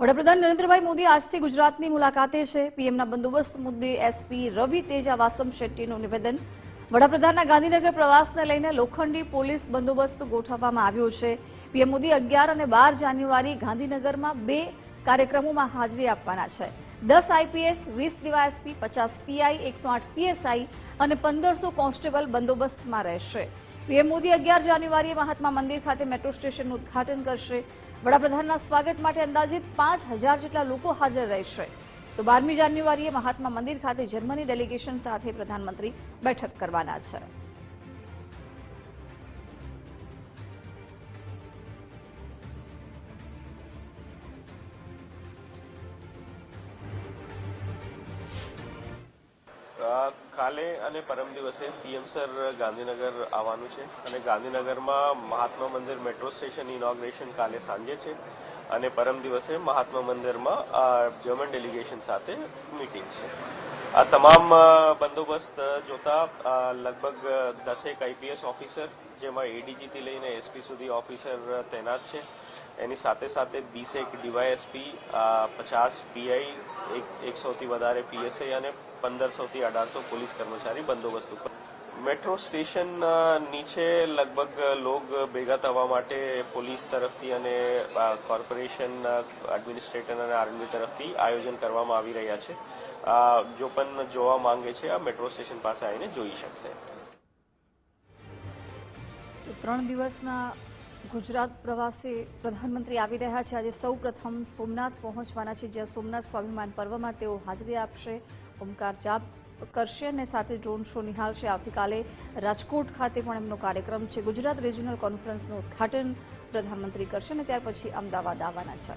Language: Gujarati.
વડાપ્રધાન નરેન્દ્રભાઈ મોદી આજથી ગુજરાતની મુલાકાતે છે. પીએમના બંદોબસ્ત મુદ્દે એસપી રવિ તેજા વાસમ શેટ્ટીનું નિવેદન. વડાપ્રધાનના ગાંધીનગર પ્રવાસને લઈને લોખંડી પોલીસ બંદોબસ્ત ગોઠવવામાં આવ્યો છે. પીએમ મોદી અગિયાર અને બાર જાન્યુઆરી ગાંધીનગરમાં બે કાર્યક્રમોમાં હાજરી આપવાના છે. દસ આઈપીએસ વીસ ડીવાયએસપી, પચાસ પીઆઈ એકસો આઠ પીએસઆઈ અને પંદરસો કોન્સ્ટેબલ બંદોબસ્તમાં રહેશે. પીએમ મોદી અગિયાર જાન્યુઆરીએ મહાત્મા મંદિર ખાતે મેટ્રો સ્ટેશનનું ઉદઘાટન કરશે. વડાપ્રધાનના સ્વાગત માટે અંદાજિત પાંચ હજાર જેટલા લોકો હાજર રહેશે. તો બારમી જાન્યુઆરીએ મહાત્મા મંદિર ખાતે જર્મની ડેલિગેશન સાથે પ્રધાનમંત્રી બેઠક કરવાના છે. કાલે અને પરમ દિવસે પીએમ સર ગાંધીનગર આવવાનું છે અને ગાંધીનગરમાં Mahatma Mandir metro station inauguration કાલે સાંજે છે અને પરમ દિવસે મહાત્મા મંદિરમાં જર્મન ડેલિગેશન સાથે મિટિંગ છે. આ તમામ બંદોબસ્ત જોતા લગભગ દસેક આઈપીએસ ઓફિસર જેમાં એડીજીથી લઈને એસપી સુધી ઓફિસર તૈનાત છે. એની સાથે સાથે બીસેક ડીવાયએસપી પચાસ પીઆઈ એક, એકસોથી વધારે પીએસઆઈ અને પંદરસોથી અઢારસો પોલીસ કર્મચારી બંદોબસ્ત ઉપર. મેટ્રો સ્ટેશન નીચે લગભગ લોગ ભેગા થવા માટે પોલીસ તરફથી અને કોર્પોરેશન એડમિનિસ્ટ્રેટર અને આર્મી તરફથી આયોજન કરવામાં આવી રહ્યા છે. જો પણ જોવા માંગે છે, આ મેટ્રો સ્ટેશન પાસે આવીને જોઈ શકશે. ત્રણ દિવસના ગુજરાત પ્રવાસે પ્રધાનમંત્રી આવી રહ્યા છે. આજે સૌ પ્રથમ સોમનાથ પહોંચવાના છે. જ્યાં સોમનાથ સ્વાભિમાન પર્વમાં તેઓ હાજરી આપશે, ઓમકાર જાપ કરશે અને સાથે ડ્રોન શો નિહાળશે. આવતીકાલે રાજકોટ ખાતે પણ એમનો કાર્યક્રમ છે. ગુજરાત રિજનલ કોન્ફરન્સનું ઉદઘાટન પ્રધાનમંત્રી કરશે અને ત્યાર પછી અમદાવાદ આવવાના છે.